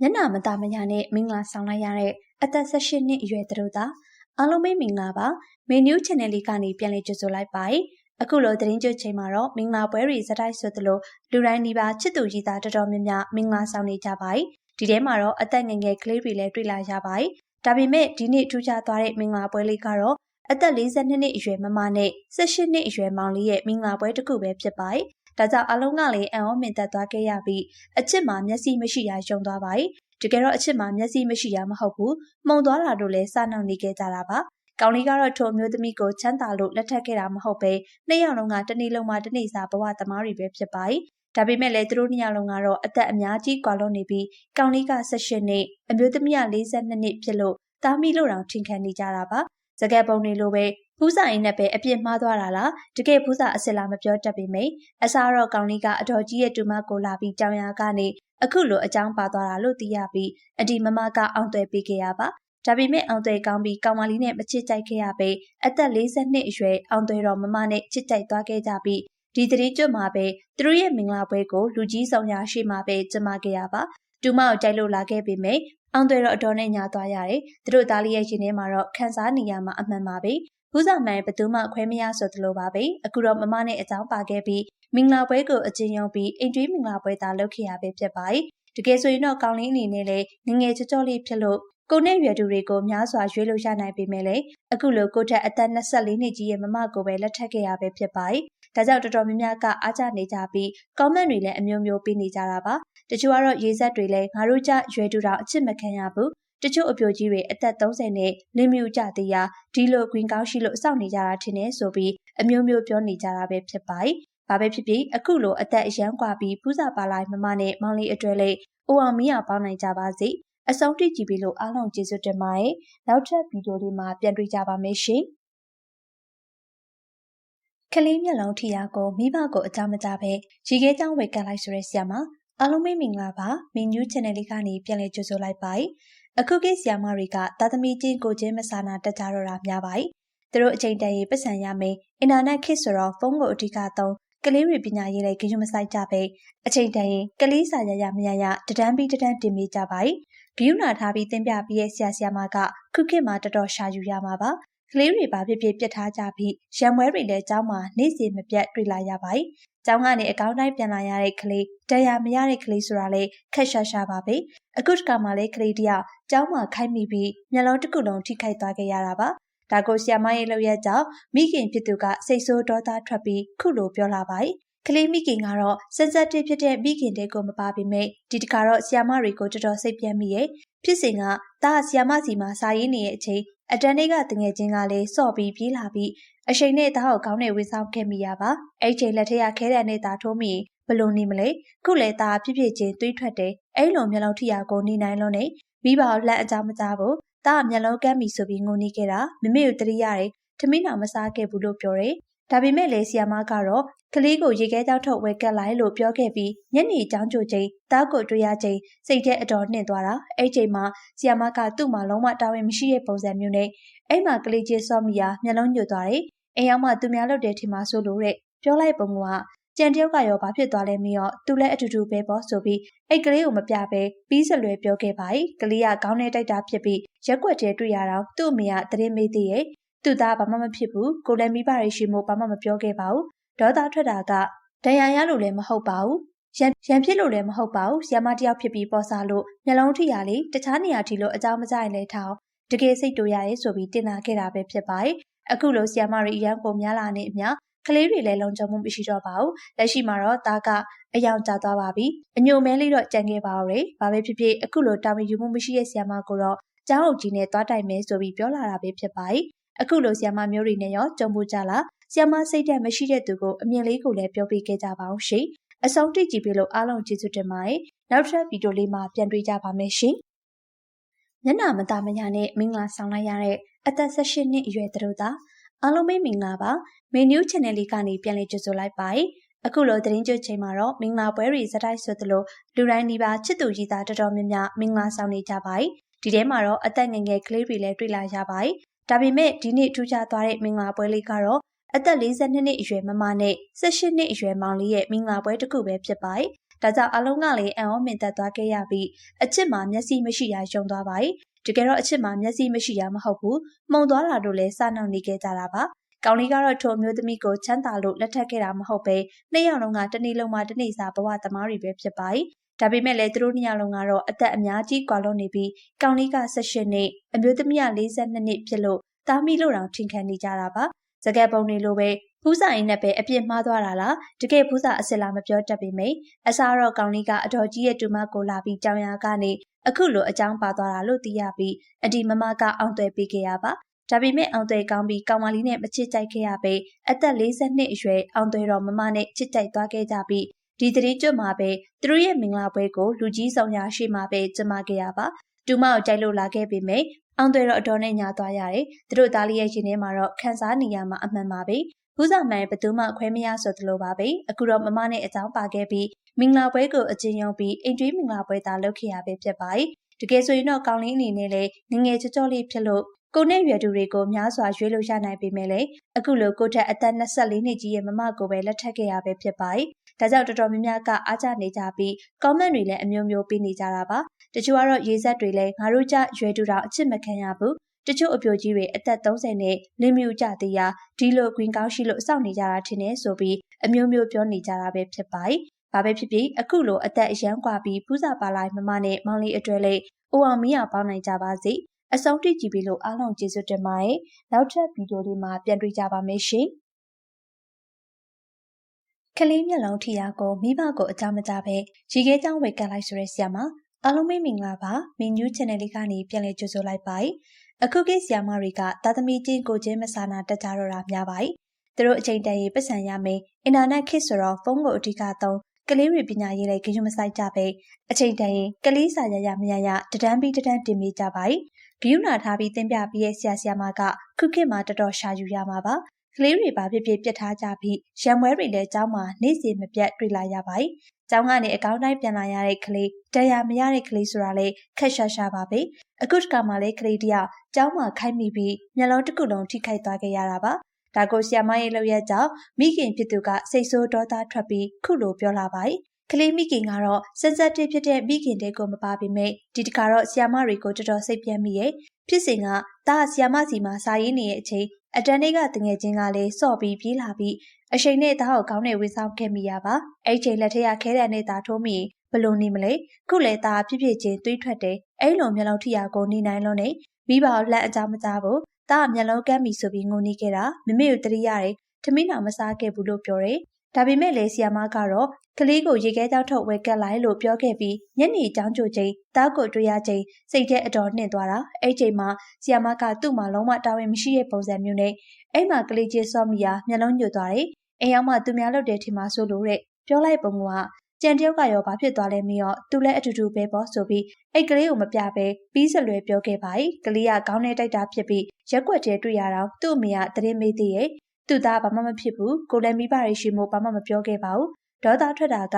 မျက်နှာမตาမညာနဲ့မင်္ဂလာဆောင်လိုက်ရတဲ့အသက်18နှစ်အရွယ်သူတို့သာအားလုံးပဲမင်္ဂလာပါမင်း new channel လေးကနေပြန်လည်ကြိုဆိုလိုက်ပါတယ်အခုလိုသတင်းကြွချိန်မှာတော့မင်္ဂလာပွဲတွေစတိုက်ဆိုသလိုလူတိုင်းဒီပါချစ်သူကြီးသားတော်တော်များများမင်္ဂလာဆောင်နေကြပါတယ်ဒီထဲမှာတော့အသက်ငယ်ငယ်ကလေးတွေလည်းတွေ့လာရပါတယ်ဒါပေမဲ့ဒီနေ့ထူးခြားသွားတဲ့မင်္ဂလာပွဲလေးကတော့အသက်42နှစ်အရွယ်မမနဲ့18နှစ်အရွယ်မောင်လေးရဲ့မင်္ဂလာပွဲတစ်ခုပဲဖြစ်ပါတယ် ဒါကြောင့်အလုံးကလည်းအံ့ဩမြင်သက်သွားခဲ့ရပြီးအချစ်မှာမျက်စိမရှိရာယုံသွားပါတယ်။တကယ်တော့အချစ်မှာမျက်စိမရှိရာမဟုတ်ဘူး။မှုံသွားတာတို့လည်းစနှောက်နေခဲ့ကြတာပါ။ကောင်းလေးကတော့ထိုမျိုးသမီးကိုချမ်းသာလို့လက်ထပ်ခဲ့တာမဟုတ်ပဲနှစ်ယောက်လုံးကတနေ့လုံးမှတနေ့စာဘဝသမားတွေပဲဖြစ်ပါတယ်။ဒါပေမဲ့လည်းသူတို့နှစ်ယောက်လုံးကတော့အသက်အများကြီးကွာလွန်နေပြီးကောင်းလေးက18နှစ်အမျိုးသမီးက42နှစ်ဖြစ်လို့တာမီလို့တောင်ထင်ခံနေကြတာပါ။ စကက်ပုံတွေလိုပဲဖူးစာရင်နဲ့ပဲအပြစ်မှားသွားတာလားတကယ်ဖူးစာအစ်စ်လားမပြောတတ်ပေမယ့်အစားတော့ကောင်းလေးကအတော်ကြီးရဲ့တူမကိုလာပြီးကြောင်ရကနေအခုလိုအကြောင်းပါသွားတာလို့သိရပြီးအဒီမမကအောင်သွဲပေးခဲ့ရပါဒါပေမဲ့အောင်သွဲကောင်းပြီးကောင်မလေးနဲ့မချစ်ကြိုက်ခဲ့ရပေအသက်40နှစ်အရွယ်အောင်သွဲတော်မမနဲ့ချစ်ကြိုက်သွားခဲ့ကြပြီးဒီတတိကျွတ်မှာပဲသူတို့ရဲ့မင်္ဂလာပွဲကိုလူကြီးဆောင်ရာရှိမှာပဲကျမခဲ့ရပါတူမကိုကြိုက်လို့လာခဲ့ပေမဲ့ အောင်သွဲတော့အတော်နဲ့ညာသွားရတယ်သူတို့သားလေးရဲ့ရှင်ထဲမှာတော့ခန်းစားနေရမှာအမှန်ပါပဲဖူးစာမှန်ဘသူမှခွဲမရဆိုသလိုပါပဲအခုတော့မမနဲ့အကြောင်းပါခဲ့ပြီးမင်္ဂလာပွဲကိုအကျဉ်းယုံပြီးအိမ်တွင်းမင်္ဂလာပွဲသာလုပ်ခဲ့ရပဲဖြစ်ပါတယ်တကယ်ဆိုရင်တော့ကောင်းလင်းအနေနဲ့လည်းငငယ်ချောချောလေးဖြစ်လို့ကိုနဲ့ရွယ်သူတွေကိုများစွာရွေးလို့ရနိုင်ပေမဲ့လည်းအခုလိုကိုထက်အသက်24နှစ်ကြီးရဲ့မမကိုပဲလက်ထပ်ခဲ့ရပဲဖြစ်ပါတယ်။ ဒါကြောင့်တော်တော်များများကအားကျနေကြပြီး comment တွေလည်းအမျိုးမျိုးပေးနေကြတာပါ။တချို့ကတော့ရေးဆက်တွေလည်းငါတို့ကြရွယ်သူတော်အချစ်မခံရဘူးတချို့အပြိုကြီးတွေအသက်30နဲ့လင်းမြူကြသေးရာဒီလို green ကောင်းရှိလို့စောင့်နေကြတာထင်တယ်ဆိုပြီးအမျိုးမျိုးပြောနေကြတာပဲဖြစ်ပါတယ်။ဘာပဲဖြစ်ဖြစ်အခုလိုအသက်အရန်กว่าပြီးဖူးစာပါလိုက်မမနဲ့မောင်လေးအတွဲလေးအိုအောင်မီးအောင်ပေါင်းနိုင်ကြပါစေ။အဆုံးထိကြည့်ပြီးလို့အားလုံးကျေးဇူးတင်ပါတယ်။နောက်ထပ်ဗီဒီယိုလေးမှာပြန်တွေ့ကြပါမယ်ရှင်။ ကလေးမျက်လုံးထီယာကိုမိဘကိုအကြမ်းမကြပဲရေခဲကြောင်းဝယ်ကတ်လိုက်ဆိုတဲ့ဆရာမအားလုံးမင်္ဂလာပါမင်းညူး channel လေးကနေပြန်လည်ကြိုဆိုလိုက်ပါတယ်အခုကိဆီယာမတွေကသာသမီချင်းကိုချင်းမဆာနာတက်ကြတော့တာများပါတယ်သူတို့အချိန်တန်ရေးပတ်စံရမယ်အင်တာနက်ခေတ်ဆိုတော့ဖုန်းကိုအဓိကသုံးကလေးတွေပညာရေးလည်းကြွမဆိုင်ကြပဲအချိန်တန်ရင်ကလေးစာရရမရရတဒန်းပြီးတဒန်းတင်ပေးကြပါ යි ဂယူနာထားပြီးသင်ပြပြီးရဲ့ဆရာဆရာမကခုခေတ်မှာတော်တော်ရှာယူရမှာပါ ကလေးတွေဘာဖြစ်ဖြစ်ပြစ်ထားကြပြီးရံပွဲတွေလည်းကျောင်းမှာနေ့စဉ်မပြတ်တွေ့လာရပါတယ်။ကျောင်းကနေအကောင်းတိုင်းပြန်လာရတဲ့ကလေးတရားမရတဲ့ကလေးဆိုတာလေခက်ရှာရှာပါပဲ။အခုတခါမှလည်းကလေးတယောက်ကျောင်းမှာခိုက်မိပြီးမျက်လုံးတစ်ခုလုံးထိခိုက်သွားခဲ့ရတာပါ။ဒါကိုဆရာမရဲ့လောက်ရက်ကြောင့်မိခင်ဖြစ်သူကစိတ်ဆိုးဒေါသထွက်ပြီးခုလိုပြောလာပါတယ်။ကလေးမိခင်ကတော့စက်စက်တဖြစ်တဲ့မိခင်တဲကိုမပါပေမဲ့ဒီတခါတော့ဆီယမတွေကိုတော်တော်စိတ်ပြတ်မိရဲ့ဖြစ်စဉ်ကတာဆီယမစီမှာစာရင်းနေတဲ့အချိန် အတန်းလေးကတငယ်ချင်းကလည်းစော့ပြီးပြေးလာပြီးအရှိန်နဲ့သားကိုကောင်းနဲ့ဝေဆောင်ခဲ့မိရပါအဲ့ချိန်လက်ထက်ကခဲတဲ့နဲ့သားထိုးမိဘလို့နေမလဲခုလေသားပြည့်ပြည့်ချင်းတွေးထွက်တယ်အဲ့လိုမျက်လုံးထိရာကိုနေနိုင်လို့နေမိဘကိုလှမ်းအကြောင်းမကြားဘူးသားမျက်လုံးကမ်းပြီဆိုပြီးငိုနေခဲ့တာမမေကိုတတိရတယ်ထမင်းတော်မစားခဲ့ဘူးလို့ပြောတယ် ဒါပေမဲ့လေဆီယာမကတော့ကလေးကိုရေခဲကြောက်ထုတ်ဝဲကက်လိုက်လို့ပြောခဲ့ပြီးညနေအကြောင်းကြိုချိန်တားကိုတွေ့ရချိန်စိတ်ထဲအတော်နှင့်သွားတာအဲ့ချိန်မှာဆီယာမကသူ့မှာလုံးဝတာဝန်မရှိတဲ့ပုံစံမျိုးနဲ့အဲ့မှာကလေးချင်းစောမိယာမျက်လုံးညွတ်သွားတယ်အိမ်ရောက်မှသူများလုပ်တဲ့ထင်မှာဆိုလို့တဲ့ပြောလိုက်ပုံကကြံတယောက်ကရောဘာဖြစ်သွားလဲမရောသူလည်းအတူတူပဲပေါ့ဆိုပြီးအဲ့ကလေးကိုမပြပဲပြီးစလွယ်ပြောခဲ့ပါ යි ကလေးကခေါင်းထဲတိုက်တာဖြစ်ပြီးရက်ွက်တဲတွေ့ရတော့သူ့အမေကတရင်မေးသေးရဲ့ သူ့သားဘာမှမဖြစ်ဘူးကိုလည်းမိဘတွေရှိမို့ဘာမှမပြောခဲ့ပါဘူးဒေါသထွက်တာကဒဏ်ရာရလို့လည်းမဟုတ်ပါဘူးရန်ရန်ဖြစ်လို့လည်းမဟုတ်ပါဘူး။ဆီယမတယောက်ဖြစ်ပြီးပေါ်စားလို့မျက်လုံးထိရလေတခြားနေရာထိလို့အကြောင်းမကြရင်လည်းထောင်တကယ်စိတ်တူရရဲ့ဆိုပြီးတင်လာခဲ့တာပဲဖြစ်ပါတယ်။အခုလိုဆီယမတွေအရန်ပုံများလာနေအမျှကလေးတွေလည်းလုံခြုံမှုမရှိတော့ပါဘူး။လက်ရှိမှာတော့သားကအယောင်ကျသွားပါပြီ။အညိုမဲလေးတော့ကြံခဲ့ပါတော့တယ်။ဘာပဲဖြစ်ဖြစ်အခုလိုတာဝန်ယူမှုမရှိတဲ့ဆီယမကိုတော့ကျောင်းအုပ်ကြီးနဲ့သွားတိုင်မယ်ဆိုပြီးပြောလာတာပဲဖြစ်ပါတယ်။ အခုလိုဆီယမမျိုးတွေနဲ့ရောကြုံဖို့ကြလားဆီယမစိတ်ဓာတ်မရှိတဲ့သူကိုအမြင်လေးကိုလည်းပြောပြခဲ့ကြပါအောင်ရှင်။အဆုံးထိကြည့်ပြီးလို့အားလုံးကျေးဇူးတင်ပါတယ်။နောက်ထပ်ဗီဒီယိုလေးမှာပြန်တွေ့ကြပါမယ်ရှင်။ညနာမတာမညာနဲ့မင်္ဂလာဆောင်လိုက်ရတဲ့အသက်18နှစ်အရွယ်သူတို့သာအားလုံးပဲမင်္ဂလာပါမင်း new channel လေးကနေပြန်လည်ကြိုဆိုလိုက်ပါတယ်အခုလိုသတင်းကြွချိန်မှာတော့မင်္ဂလာပွဲတွေစတိုက်ဆိုသလိုလူတိုင်းဒီပါချစ်သူကြီးသားတော်တော်များများမင်္ဂလာဆောင်နေကြပါတယ်ဒီထဲမှာတော့အသက်ငယ်ငယ်ကလေးတွေလည်းတွေ့လာရပါတယ် ဒါပေမဲ့ဒီနေ့ထူးခြားသွားတဲ့မင်္ဂလာပွဲလေးကတော့အသက်42နှစ်အရွယ်မမနဲ့18နှစ်အရွယ်မောင်လေးရဲ့မင်္ဂလာပွဲတစ်ခုပဲဖြစ်ပါတယ်ဒါကြောင့်အလုံးကလည်းအံ့ဩမင်သက်သွားခဲ့ရပြီးအချစ်မှာမျက်စိမရှိရာယုံသွားပါတယ်တကယ်တော့အချစ်မှာမျက်စိမရှိရာမဟုတ်ဘူးမှုံသွားတာတို့လည်းစနှောင်နေခဲ့ကြတာပါကောင်လေးကတော့ထိုအမျိုးသမီးကိုချမ်းသာလို့လက်ထပ်ခဲ့တာမဟုတ်ပဲနှစ်ယောက်လုံးကတနေ့လုံးမှတနေ့စာဘဝသမားတွေပဲဖြစ်ပါတယ် ဒါပေမဲ့လည်းသူတို့နှစ်ယောက်လုံးကတော့အသက်အများကြီးကွာလွန်နေပြီးကောင်လေးက18နှစ်အမျိုးသမီးက42နှစ်ဖြစ်လို့တာမီလို့တောင်ထင်ခံနေကြတာပါစကက်ပုံတွေလိုပဲဖူးစာရင်းနဲ့ပဲအပြစ်မှားသွားတာလားတကယ်ဖူးစာအစ်စ်လာမပြောတတ်ပေမယ့်အစားတော့ကောင်လေးကအတော်ကြီးရဲ့တူမကိုလာပြီးကြောင်ရကနေအခုလိုအကြောင်းပါသွားတာလို့သိရပြီးအဒီမမကအောင်သွဲပေးခဲ့ရပါဒါပေမဲ့အောင်သွဲကောင်းပြီးကောင်မလေးနဲ့မချစ်ကြိုက်ခဲ့ရပေအသက်40နှစ်အရွယ်အောင်သွဲတော်မမနဲ့ချစ်ကြိုက်သွားခဲ့ကြပြီး ဒီတရင်ကျွတ်မှာပဲသူတို့ရဲ့မင်္ဂလာပွဲကိုလူကြီးဆောင်ရာရှိမှာပဲကျင်းပခဲ့ရပါတူမကိုကြိုက်လို့လာခဲ့ပေမယ့်အောင်သွဲတော့အတော်နဲ့ညာသွားရတယ်သူတို့သားလေးရဲ့ရှင်ထဲမှာတော့ခန်းစားနေရမှာအမှန်ပါပဲဘုဇာမန်ဘသူမှခွဲမရဆိုသလိုပါပဲအခုတော့မမနဲ့အကြောင်းပါခဲ့ပြီးမင်္ဂလာပွဲကိုအကျဉ်းရုံပြီးအိမ်ကျွေးမင်္ဂလာပွဲသာလုပ်ခဲ့ရပဲဖြစ်ပါတယ်တကယ်ဆိုရင်တော့ကောင်းလင်းအနေနဲ့လည်းငငယ်ချောချောလေးဖြစ်လို့ကိုနဲ့ရွယ်သူတွေကိုများစွာရွေးလို့ရနိုင်ပေမဲ့လည်းအခုလိုကိုထက်အသက်24နှစ်ကြီးရဲ့မမကိုပဲလက်ထပ်ခဲ့ရပဲဖြစ်ပါတယ်။ ဒါကြောင့်တော်တော်များများကအားကျနေကြပြီး comment တွေလည်းအမျိုးမျိုးပေးနေကြတာပါ။တချို့ကတော့ရေးဆက်တွေလည်းငါတို့ကြရွယ်သူတော်အချစ်မခံရဘူး။တချို့အပြိုကြီးတွေအသက်30နဲ့လင်းမြူကြသေးရာဒီလို green ကောင်းရှိလို့စောင့်နေကြတာထင်နေဆိုပြီးအမျိုးမျိုးပြောနေကြတာပဲဖြစ်ပါတယ်။ဘာပဲဖြစ်ဖြစ်အခုလိုအသက်အရန်กว่าပြီးဖူးစာပါလိုက်မမနဲ့မောင်လေးအတွဲလေးအိုအောင်မီးအောင်ပေါင်းနိုင်ကြပါစေ။အဆုံးထိကြည့်ပြီးလို့အားလုံးကျေးဇူးတင်ပါတယ်။နောက်ထပ်ဗီဒီယိုလေးမှာပြန်တွေ့ကြပါမယ်ရှင်။ ကလေးမျက်လုံးထီယာကိုမိဘကိုအကြောင်းမကြားပဲရီခဲချောင်းဝေကတ်လိုက်ဆိုတဲ့ဆရာမအားလုံးမင်္ဂလာပါမင်းညူး channel လေးကနေပြန်လည်ကြိုဆိုလိုက်ပါတယ်။အခုကိဆရာမတွေကသာသမီချင်းကိုချင်းမဆာနာတက်ကြတော့တာများပါတယ်။သူတို့အချိန်တန်ရေးပတ်စံရမယ်အင်တာနက်ခေတ်ဆိုတော့ဖုန်းကိုအဓိကသုံးကလေးတွေပညာရေးလည်းကြွမဆိုင်ကြပဲအချိန်တန်ရင်ကလေးစာရရမရရတဒန်းပြီးတဒန်းတင်မိကြပါ යි ဂယုဏထားပြီးတင်ပြပြီးရဲ့ဆရာဆရာမကခုခေတ်မှာတော်တော်ရှာယူရမှာပါ ကလေးတွေပါဖြစ်ဖြစ်ပြစ်ထားကြပြီးရံမွဲတွေလည်းကျောင်းမှာနေ့စဉ်မပြတ်တွေ့လာရပါ යි ကျောင်းကနေအကောင်းတိုင်းပြန်လာရတဲ့ကလေးတရားမရတဲ့ကလေးဆိုတာလေခက်ရှာရှာပါပဲအခုတခါမှလည်းကလေးတယောက်ကျောင်းမှာခိုက်မိပြီးမျက်လုံးတစ်ခုလုံးထိခိုက်သွားခဲ့ရတာပါဒါကိုဆီယမရဲ့လောက်ရကြောင့်မိခင်ဖြစ်သူကစိတ်ဆိုးဒေါသထွက်ပြီးခုလိုပြောလာပါ යි ကလေးမိခင်ကတော့စင်စက်တစ်ဖြစ်တဲ့မိခင်တဲ့ကိုမပါပေမဲ့ဒီတခါတော့ဆီယမတွေကိုတော်တော်စိတ်ပြတ်မိရဲ့ဖြစ်စဉ်ကဒါဆီယမစီမှာစာရေးနေတဲ့အချိန် အတန်းလေးကတငယ်ချင်းကလည်းစော့ပြီးပြေးလာပြီးအချိန်နဲ့သားကိုကောင်းနေဝင်ဆောင်ခဲ့မိရပါအဲ့ချိန်လက်ထက်ရခဲတဲ့နဲ့သားထိုးမိဘလို့နေမလဲခုလေသားပြည့်ပြည့်ချင်းတွေးထွက်တယ်အဲ့လိုမျက်လုံးထိရကိုနေနိုင်လို့နေမိဘလှမ်းအကြမကြဘူးသားကမျက်လုံးကမ်းပြီဆိုပြီးငိုနေခဲ့တာမမေကိုတရိရတယ်ထမင်းတော်မစားခဲ့ဘူးလို့ပြောတယ် ဒါပေမဲ့လေဆီယာမကတော့ကလေးကိုရေခဲကြောက်ထုတ်ဝဲကက်လိုက်လို့ပြောခဲ့ပြီးညနေအကြောင်းကြိုချိန်တားကိုတွေ့ရချိန်စိတ်ထဲအတော်နှင့်သွားတာအဲ့ချိန်မှာဆီယာမကသူ့မှာလုံးဝတာဝန်မရှိတဲ့ပုံစံမျိုးနဲ့အဲ့မှာကလေးချင်းစောမိယာမျက်လုံးညွတ်သွားတယ်အိမ်ရောက်မှသူများလုပ်တဲ့ထင်မှာဆိုလို့တဲ့ပြောလိုက်ပုံကကြံတယောက်ကရောဘာဖြစ်သွားလဲမရောသူလည်းအတူတူပဲပေါ့ဆိုပြီးအဲ့ကလေးကိုမပြပဲပြီးစလွယ်ပြောခဲ့ပါ යි ကလေးကခေါင်းထဲတိုက်တာဖြစ်ပြီးရက်ွက်တဲတွေ့ရတော့သူ့အမေကတရင်မေးသေးရဲ့ သူ့သားဘာမှမဖြစ်ဘူးကိုလည်းမိဘတွေရှိမို့ဘာမှမပြောခဲ့ပါဘူးဒေါသထွက်တာက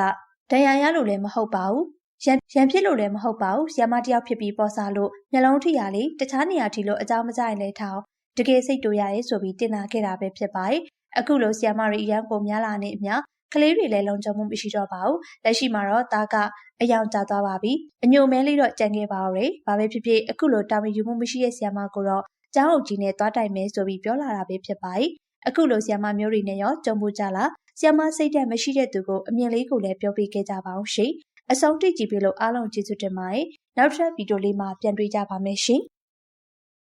ဒဏ်ရာရလို့လည်းမဟုတ်ပါဘူးရံရံဖြစ်လို့လည်းမဟုတ်ပါဘူးဆီယမတယောက်ဖြစ်ပြီးပေါ်စားလို့မျက်လုံးထိရလေတခြားနေရာထိလို့အကြောင်းမကြရင်လည်းထောင်းတကယ်စိတ်တူရတယ်ဆိုပြီးတင်လာခဲ့တာပဲဖြစ်ပါတယ်အခုလိုဆီယမတွေအရန်ပုံများလာနေအမျှကလေးတွေလည်းလုံခြုံမှုမရှိတော့ပါဘူးလက်ရှိမှာတော့တာကအယောင်ကျသွားပါပြီအညိုမဲလေးတော့ကြံခဲ့ပါဦးတယ်ဘာပဲဖြစ်ဖြစ်အခုလိုတာဝန်ယူမှုမရှိတဲ့ဆီယမကိုတော့ကျောင်းအုပ်ကြီးနဲ့တွားတိုင်မယ်ဆိုပြီးပြောလာတာပဲဖြစ်ပါတယ် အခုလိုဆီယမမျိုးတွေနဲ့ရောကြုံဖို့ကြလားဆီယမစိတ်ဓာတ်မရှိတဲ့သူကိုအမြင်လေးကိုလည်းပြောပြခဲ့ကြပါအောင်ရှင်အဆုံးထိကြည့်ပြီးလို့အားလုံးကျေးဇူးတင်ပါတယ်နောက်ထပ်ဗီဒီယိုလေးမှာပြန်တွေ့ကြပါမယ်ရှင်